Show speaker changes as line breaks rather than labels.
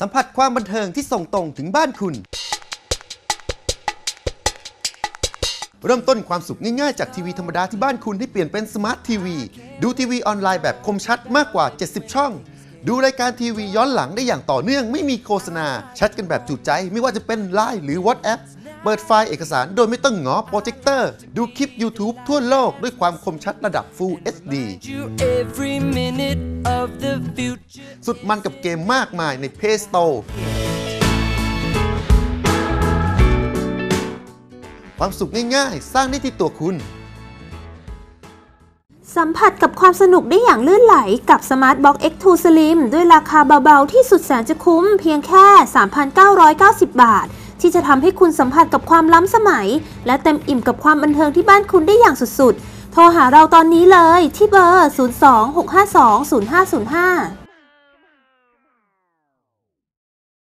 สัมผัสความบันเทิงที่ส่งตรงถึงบ้านคุณ เริ่มต้นความสุขง่ายๆ จากทีวีธรรมดาที่บ้านคุณให้เปลี่ยนเป็นสมาร์ททีวี ดูทีวีออนไลน์แบบคมชัดมากกว่า 70 ช่อง ดูรายการทีวีย้อนหลังได้อย่างต่อเนื่องไม่มีโฆษณาชัดกันแบบจุใจ ไม่ว่าจะเป็น Line หรือ WhatsApp เปิดไฟล์เอกสารโดยไม่ต้องงอโปรเจคเตอร์ ดูคลิป YouTube ทั่วโลกด้วยความคมชัดระดับ Full HD สุดมันกับเกมมากมายใน Play Store ความสุขง่ายๆ สร้างได้ที่ตัวคุณ
สัมผัสกับความสนุกได้อย่างลื่นไหลกับ Smart Box X2 Slim ด้วยราคาเบาๆ ที่สุดแสนจะคุ้มเพียงแค่ 3,990 บาท ที่จะทำให้คุณสัมผัสกับความล้ำสมัย และเต็มอิ่มกับความบันเทิงที่บ้านคุณได้อย่างสุดๆ โทรหาเราตอนนี้เลยที่เบอร์ 02 652 0505